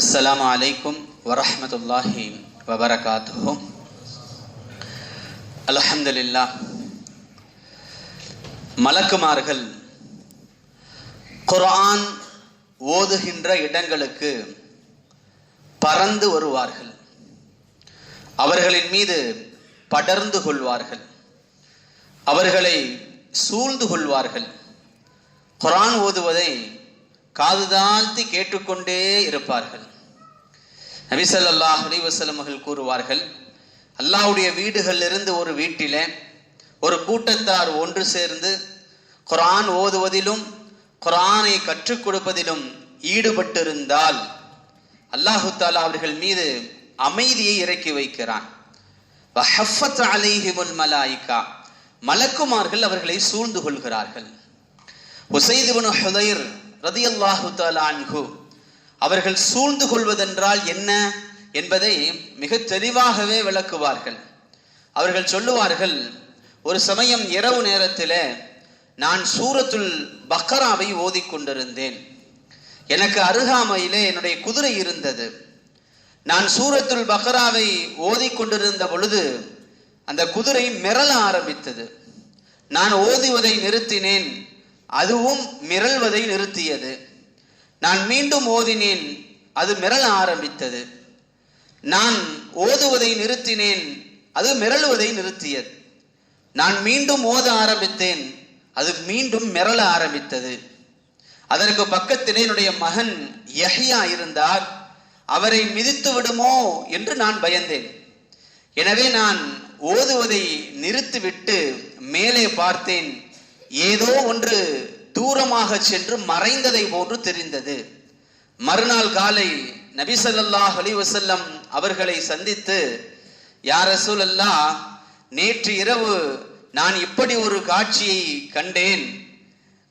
அஸ்லாம் அலைக்கும் வரமத்துல்லாஹி வபரகாத்துஹும் அலஹம்துல்லா மலக்குமார்கள் குரான் ஓதுகின்ற இடங்களுக்கு பறந்து வருவார்கள். அவர்களின் மீது படர்ந்து கொள்வார்கள். அவர்களை சூழ்ந்து கொள்வார்கள். குரான் ஓதுவதை காது தாழ்த்தி கேட்டுக்கொண்டே இருப்பார்கள். நபி அலிவசலம் அவர்கள் கூறுவார்கள் அல்லாவுடைய வீடுகளிலிருந்து ஒரு வீட்டிலே ஒரு கூட்டத்தார் ஒன்று சேர்ந்து குரான் ஓதுவதிலும் குரானை கற்றுக் கொடுப்பதிலும் ஈடுபட்டிருந்தால் அல்லாஹு தாலா அவர்கள் மீது அமைதியை இறக்கி வைக்கிறான். மலாய்கா. மலக்குமார்கள் அவர்களை சூழ்ந்து கொள்கிறார்கள். உசைது பின் ரதி அல்லாஹு தாலா அன்ஹு அவர்கள் சூழ்ந்து கொள்வதென்றால் என்ன என்பதை மிக தெளிவாகவே விளக்குவார்கள். அவர்கள் சொல்லுவார்கள் ஒரு சமயம் இரவு நேரத்தில் நான் சூரத்துல் பக்கராவை ஓதிக்கொண்டிருந்தேன் எனக்கு அருகாமையிலே என்னுடைய குதிரை இருந்தது. நான் சூரத்துல் பக்கராவை ஓதிக்கொண்டிருந்த பொழுது அந்த குதிரை மிரள ஆரம்பித்தது. நான் ஓதுவதை நிறுத்தினேன். அதுவும் மிரள்வதை நிறுத்தியது. நான் மீண்டும் ஓதினேன் அது மிரள ஆரம்பித்தது. நான் ஓதுவதை நிறுத்தினேன் அது மிரளுவதை நிறுத்தியது. நான் மீண்டும் ஓத ஆரம்பித்தேன் அது மீண்டும் மிரள ஆரம்பித்தது. அதற்கு பக்கத்திலே என்னுடைய மகன் யஹியா இருந்தார். அவரை மிதித்து விடுமோ என்று நான் பயந்தேன். எனவே நான் ஓதுவதை நிறுத்திவிட்டு மேலே பார்த்தேன். ஏதோ ஒன்று தூரமாக சென்று மறைந்ததை போன்று தெரிந்தது. மறுநாள் காலை நபிசல்லாஹ் அலி வசல்லம் அவர்களை சந்தித்து யார் ரசூலல்லா நேற்று இரவு நான் இப்படி ஒரு காட்சியை கண்டேன்.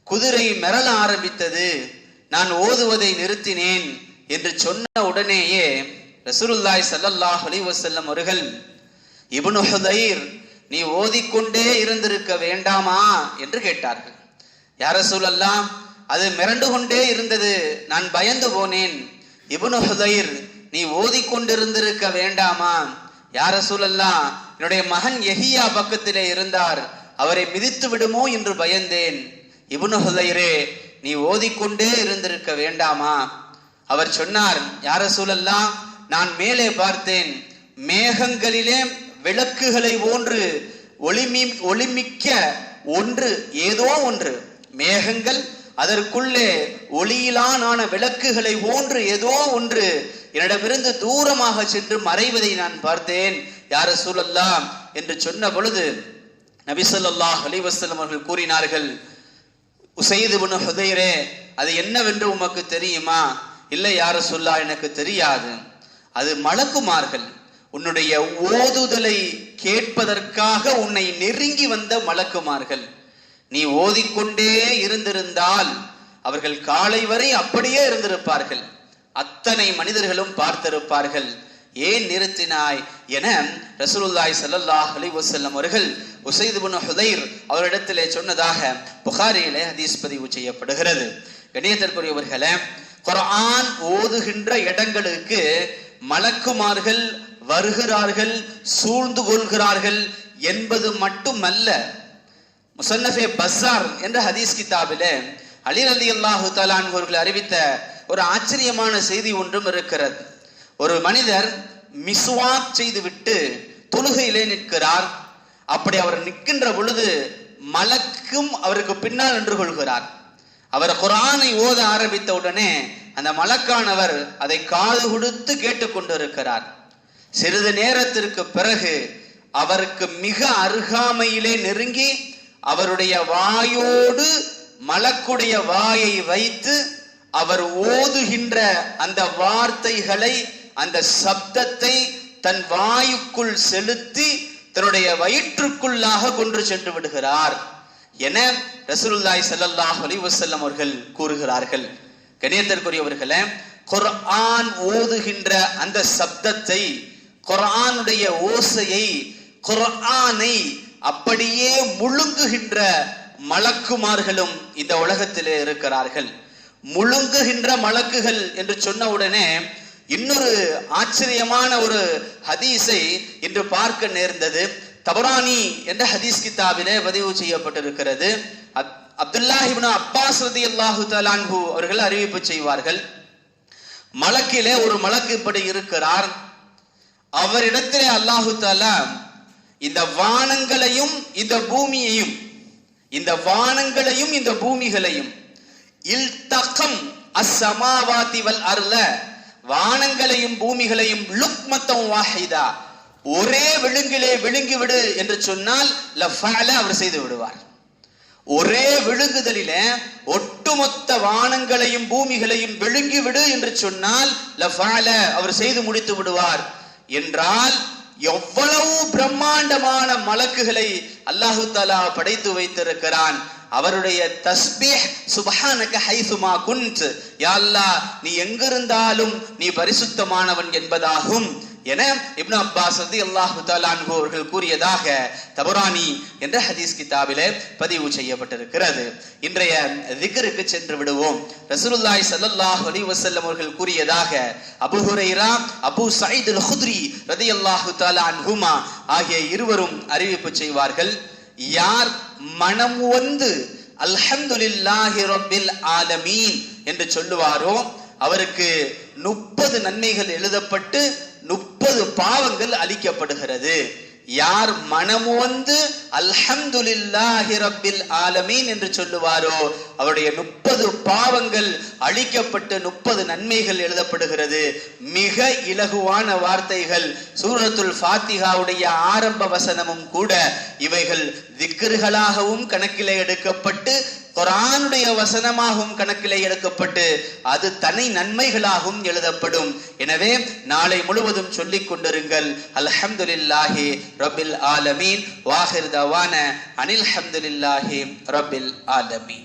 குதிரை மிரள ஆரம்பித்தது. நான் ஓதுவதை நிறுத்தினேன் என்று சொன்ன உடனேயே ரசூலுல்லாய் சல்லல்லாஹ் அலி வசல்லம் அவர்கள் இபுனு ஹுதைர் நீ ஓதிக்கொண்டே இருந்திருக்க வேண்டாமா? என்று கேட்டார்கள். யார சூழல்லாம் அது மிரண்டு கொண்டே இருந்தது. நான் பயந்து போனேன். இபுனு ஹுதைர் நீ ஓதிக்கொண்டிருந்திருக்க வேண்டாமா? யார சூழல்லா என்னுடைய மகன் எஹியா பக்கத்திலே இருந்தார். அவரை மிதித்து விடுமோ என்று பயந்தேன். இபுனு ஹுதைரே நீ ஓதிக்கொண்டே இருந்திருக்க வேண்டாமா? அவர் சொன்னார் யார சூழல்லா நான் மேலே பார்த்தேன். மேகங்களிலே விளக்குகளை போன்று ஒளிமி ஒளிமிக்க ஒன்று ஏதோ ஒன்று. மேகங்கள் அதற்குள்ளே ஒளியிலான விளக்குகளை போன்று ஏதோ ஒன்று என்னிடமிருந்து தூரமாக சென்று மறைவதை நான் பார்த்தேன். யார சூழல்லாம் என்று சொன்ன பொழுது நபி அலிவசலம் அவர்கள் கூறினார்கள் உசைது பண்ணு ஹுதைரே அது என்னவென்று உமக்கு தெரியுமா? இல்லை யார சொல்லா எனக்கு தெரியாது. அது மலக்குமார்கள் உன்னுடைய ஓதுதலை கேட்பதற்காக உன்னை நெருங்கி வந்த மலக்குமார்கள். நீ ஓதிக்கொண்டே இருந்திருந்தால் அவர்கள் காலை வரை அப்படியே இருந்திருப்பார்கள். அத்தனை மனிதர்களும் பார்த்திருப்பார்கள். ஏன் நிறுத்தினாய் என ரசூலுல்லாய் ஸல்லல்லாஹு அலி வசல்லம் அவர்கள் உசைது பின் ஹுதைர் அவரிடத்திலே சொன்னதாக புகாரியிலே ஹதீஸ் பதிவு செய்யப்படுகிறது. கணியத்திற்குரியவர்களே குரான் ஓதுகின்ற இடங்களுக்கு மலக்குமார்கள் வருகிறார்கள் சூழ்ந்து கொள்கிறார்கள் என்பது மட்டுமல்ல முசன்னஃபே பஸார் என்ற ஹதீஸ் கிதாபிலே அலி அலி அல்லாஹு தலான் அவர்கள் அறிவித்த ஒரு ஆச்சரியமான செய்தி ஒன்றும் இருக்கிறது. ஒரு மனிதர் மிஸ்வாக் செய்துவிட்டு தொழுகையிலே நிற்கிறார். அப்படி அவர் நிற்கின்ற பொழுது மலக்கும் அவருக்கு பின்னால் நின்று கொள்கிறார். அவர் குரானை ஓத ஆரம்பித்த உடனே அந்த மலக்கானவர் அதை காது கொடுத்து கேட்டுக்கொண்டிருக்கிறார் சிறிது நேரத்திற்கு பிறகு அவருக்கு மிக அருகாமையிலே நெருங்கி அவருடைய வாயோடு மலக்குடைய வாயை வைத்து அவர் ஓதுகின்ற அந்த வார்த்தைகளை அந்த சப்தத்தை தன் வாயுக்குள் செலுத்தி தன்னுடைய வயிற்றுக்குள்ளாக கொன்று சென்று விடுகிறார் என ரசூலுல்லாஹி ஸல்லல்லாஹு அலைஹி வஸல்லம் அவர்கள் கூறுகிறார்கள். கணியத்திற்குரியவர்களே குர்ஆன் ஓதுகின்ற அந்த சப்தத்தை குர்ஆனுடைய ஓசையை குர்ஆனை அப்படியே முழுங்குகின்ற மலக்குமார்களும் இந்த உலகத்திலே இருக்கிறார்கள். முழுங்குகின்ற மலக்குகள் என்று சொன்ன உடனே இன்னொரு ஆச்சரியமான ஒரு ஹதீஸை இன்று பார்க்க நேர்ந்தது. தபரானி என்ற ஹதீஸ் கிதாபிலே பதிவு செய்யப்பட்டிருக்கிறது. அப்- அப்பாஸ் ரதி அல்லாஹு தலான்ஹு அவர்கள் அறிவிப்பு செய்வார்கள். மலக்கிலே ஒரு மலக்கு இப்படி இருக்கிறார். அவரிடத்திலே அல்லாஹு தாலா இந்த வானங்களையும் இந்த பூமியையும் இந்த வானங்களையும் இந்த பூமிகளையும் இல்தகம் அஸ்ஸமாவாதி வல் அருள வானங்களையும் பூமிகளையும் லுக்மத்தம் வாஹிதா ஒரே விழுங்கிலே விழுங்கி விடு என்று சொன்னால் லஃபால அவர் செய்து விடுவார். ஒரே விழுங்குதலில ஒட்டுமொத்த வானங்களையும் பூமிகளையும் விழுங்கி விடு என்று சொன்னால் லஃபால அவர் செய்து முடித்து விடுவார். என்றால் எவ்வளவு பிரம்மாண்டமான மலக்குகளை அல்லாஹு தாலா படைத்து வைத்திருக்கிறான். அவருடைய தஸ்பீஹ் சுபஹானக ஹைசுமா குன்ட் யா அல்லாஹ் நீ எங்கிருந்தாலும் நீ பரிசுத்தமானவன் என்பதாகும். என இப்னு அப்பாஸ் வந்து அல்லாஹு தாலான்ஹு அவர்கள் கூறியதாக தபுரானி என்ற ஹதீஸ் கிதாபிலே பதிவு செய்யப்பட்டிருக்கிறது. இன்றைய திகருக்கு சென்று விடுவோம். ரசூலுல்லாய் சல்லாஹ் அலி வசல்லம் அவர்கள் கூறியதாக Abu Hurairah Abu Saeed al Khudri ரதி அல்லாஹு தாலான் அன்ஹுமா ஆகிய இருவரும் அறிவிப்பு செய்வார்கள். யார் மனம் வந்து அல்ஹம்துலில்லாஹி ரப்பில் ஆலமீன் என்று சொல்லுவாரோ அவருக்கு முப்பது நன்மைகள் எழுதப்பட்டு முப்பது பாவங்கள் அழிக்கப்படுகிறது. யார் மனமோந்து அல்ஹம்துலில்லாஹி ரப்பில் ஆலமீன் என்று சொல்லுவாரோ அவருடைய முப்பது பாவங்கள் அழிக்கப்பட்டு முப்பது நன்மைகள் எழுதப்படுகிறது. மிக இலகுவான வார்த்தைகள் சூரத்துல் ஃபாத்திகாவுடைய ஆரம்ப வசனமும் கூட இவைகள் திக்ருகளாகவும் கணக்கிலே எடுக்கப்பட்டு குரானுடைய வசனமாகவும் கணக்கிலே எடுக்கப்பட்டு அது தனி நன்மைகளாகவும் எழுதப்படும். எனவே நாளை முழுவதும் சொல்லிக் கொண்டிருங்கள். அல்ஹம்துலில்லாஹி ரபில் ஆலமீன். வாஹிர் தவான அனில் ஹம்துலில்லாஹி ரபில் ஆலமீன்.